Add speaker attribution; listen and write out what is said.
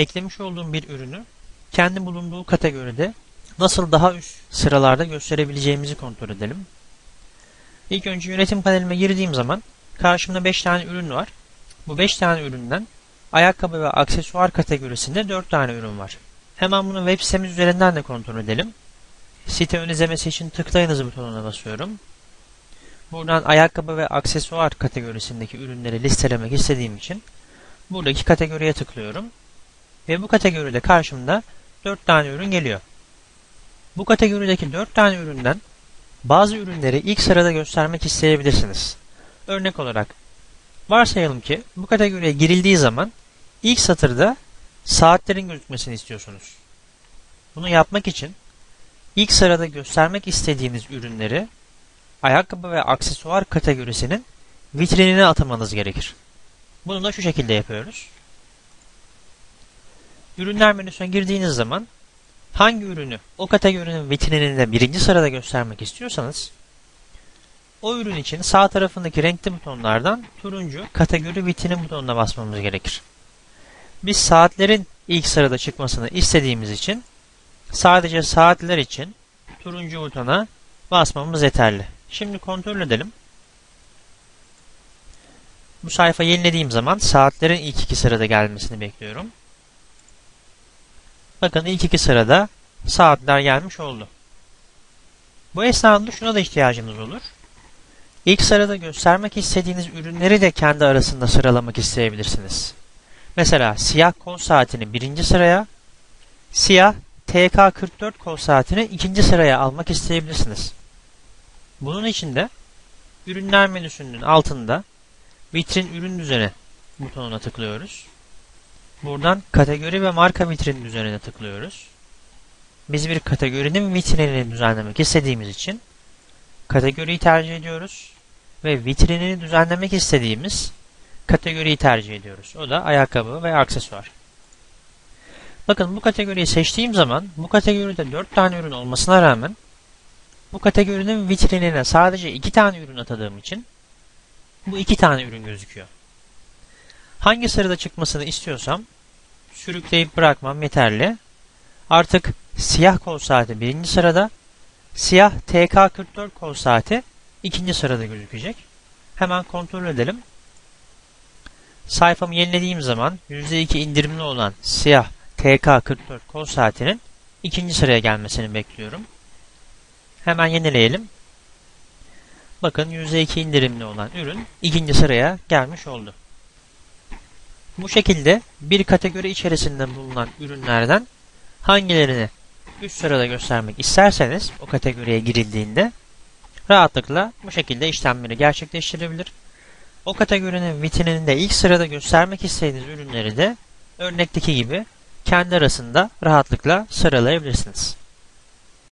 Speaker 1: eklemiş olduğum bir ürünü kendi bulunduğu kategoride nasıl daha üst sıralarda gösterebileceğimizi kontrol edelim. İlk önce yönetim panelime girdiğim zaman karşımda 5 tane ürün var. Bu 5 tane üründen ayakkabı ve aksesuar kategorisinde 4 tane ürün var. Hemen bunu web sitemiz üzerinden de kontrol edelim. Site ön izlemesi için tıklayınız butonuna basıyorum. Buradan ayakkabı ve aksesuar kategorisindeki ürünleri listelemek istediğim için buradaki kategoriye tıklıyorum. Ve bu kategoride karşımda 4 tane ürün geliyor. Bu kategorideki 4 tane üründen bazı ürünleri ilk sırada göstermek isteyebilirsiniz. Örnek olarak varsayalım ki bu kategoriye girildiği zaman ilk satırda saatlerin gözükmesini istiyorsunuz. Bunu yapmak için ilk sırada göstermek istediğiniz ürünleri ayakkabı ve aksesuar kategorisinin vitrinine atamanız gerekir. Bunu da şu şekilde yapıyoruz. Ürünler menüsüne girdiğiniz zaman hangi ürünü o kategorinin vitrininde birinci sırada göstermek istiyorsanız o ürün için sağ tarafındaki renkli butonlardan turuncu kategori vitrini butonuna basmamız gerekir. Biz saatlerin ilk sırada çıkmasını istediğimiz için sadece saatler için turuncu butona basmamız yeterli. Şimdi kontrol edelim. Bu sayfa yenilediğim zaman saatlerin ilk iki sırada gelmesini bekliyorum. Bakın ilk iki sırada saatler gelmiş oldu. Bu esnada şuna da ihtiyacınız olur. İlk sırada göstermek istediğiniz ürünleri de kendi arasında sıralamak isteyebilirsiniz. Mesela siyah kol saatini birinci sıraya, siyah TK44 kol saatini ikinci sıraya almak isteyebilirsiniz. Bunun için de ürünler menüsünün altında vitrin ürün düzeni butonuna tıklıyoruz. Buradan kategori ve marka vitrin düzenine tıklıyoruz. Biz bir kategorinin vitrinini düzenlemek istediğimiz için kategoriyi tercih ediyoruz ve vitrinini düzenlemek istediğimiz kategoriyi tercih ediyoruz. O da ayakkabı ve aksesuar. Bakın bu kategoriyi seçtiğim zaman bu kategoride 4 tane ürün olmasına rağmen bu kategorinin vitrinine sadece 2 tane ürün atadığım için bu 2 tane ürün gözüküyor. Hangi sırada çıkmasını istiyorsam sürükleyip bırakmam yeterli. Artık siyah kol saati birinci sırada, siyah TK44 kol saati ikinci sırada gözükecek. Hemen kontrol edelim. Sayfamı yenilediğim zaman %2 indirimli olan siyah TK44 kol saatinin ikinci sıraya gelmesini bekliyorum. Hemen yenileyelim. Bakın %2 indirimli olan ürün ikinci sıraya gelmiş oldu. Bu şekilde bir kategori içerisinde bulunan ürünlerden hangilerini üst sırada göstermek isterseniz o kategoriye girildiğinde rahatlıkla bu şekilde işlemleri gerçekleştirebilir. O kategorinin vitrininde ilk sırada göstermek istediğiniz ürünleri de örnekteki gibi kendi arasında rahatlıkla sıralayabilirsiniz.